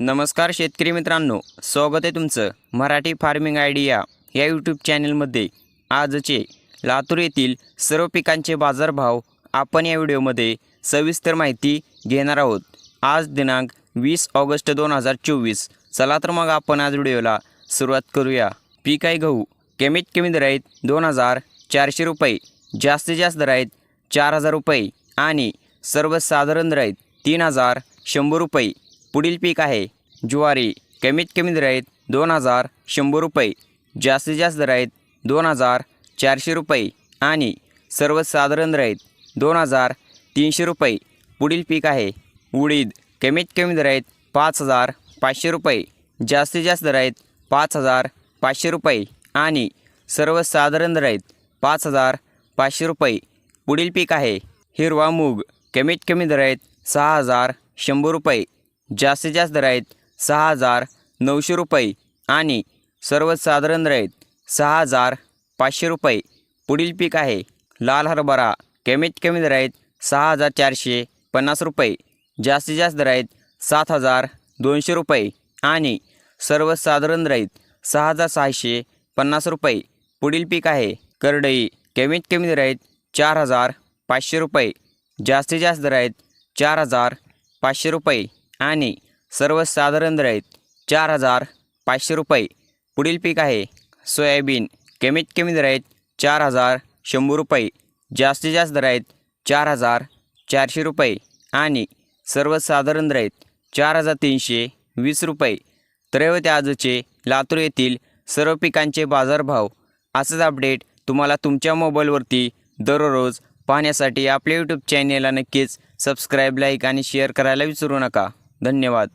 नमस्कार शेतकरी मित्रांनो स्वागत आहे तुमचं मराठी फार्मिंग आयडिया या यूट्यूब चॅनलमध्ये. आजचे लातूर येथील सर्व पिकांचे बाजारभाव आपण या व्हिडिओमध्ये सविस्तर माहिती घेणार आहोत. आज दिनांक वीस ऑगस्ट दोन हजार चोवीस. चला तर मग आपण आज व्हिडिओला सुरुवात करूया. पीक आहे गहू कमीत कमी दर आहेत दोन हजार चारशे रुपये जास्तीत जास्त दर आहेत चार हजार रुपये आणि सर्वसाधारण दर आहेत तीन हजार शंभर रुपये. पुढील पीक आहे. ज्वारी कमीत कमी दर आहेत दोन हजार शंभर रुपये जास्तीत जास्त दर आहेत दोन हजार चारशे रुपये आणि सर्वसाधारण दर आहेत दोन हजार तीनशे रुपये. पुढील पीक आहे. उडीद कमीत कमी दर आहेत पाच हजार पाचशे रुपये जास्तीत जास्त दर आहेत पाच हजार पाचशे रुपये आणि सर्वसाधारण दर आहेत पाच हजार पाचशे रुपये. पुढील पीक आहे. हिरवा मूग कमीत कमी दर आहेत सहा हजार शंभर रुपये. जास्तीत जास्त दर आहेत सहा हजार नऊशे रुपये आणि सर्वसाधारण दर सहा हजार पाचशे रुपये. पुढील पीक आहे लाल हरभरा. कमीत कमी दर सहा हजार चारशे पन्नास रुपये. जास्तीत जास्त दर आहेत सात हजार दोनशे रुपये आणि सर्वसाधारण दर सहा हजार सहाशे पन्नास रुपये. पुढील पीक आहे करडई. कमीत कमी दर चार हजार पाचशे रुपये. जास्तीत जास्त दर आहेत चार हजार पाचशे रुपये. आणि सर्वसाधारण रेट चार हजार पाचशे रुपये. पुढील पीक आहे सोयाबीन. कमीत कमी दर आहेत चार हजार शंभर रुपये. जास्तीत जास्त दर आहेत चार हजार चारशे रुपये. आणि सर्वसाधारण दर आहेत चार हजार तीनशे वीस रुपये. तर आजचे लातूर येथील सर्व पिकांचे बाजारभाव असंच अपडेट तुम्हाला तुमच्या मोबाईलवरती दररोज पाहण्यासाठी आपल्या यूट्यूब चॅनेलला नक्कीच सबस्क्राईब लाईक आणि शेअर करायला विसरू नका. धन्यवाद.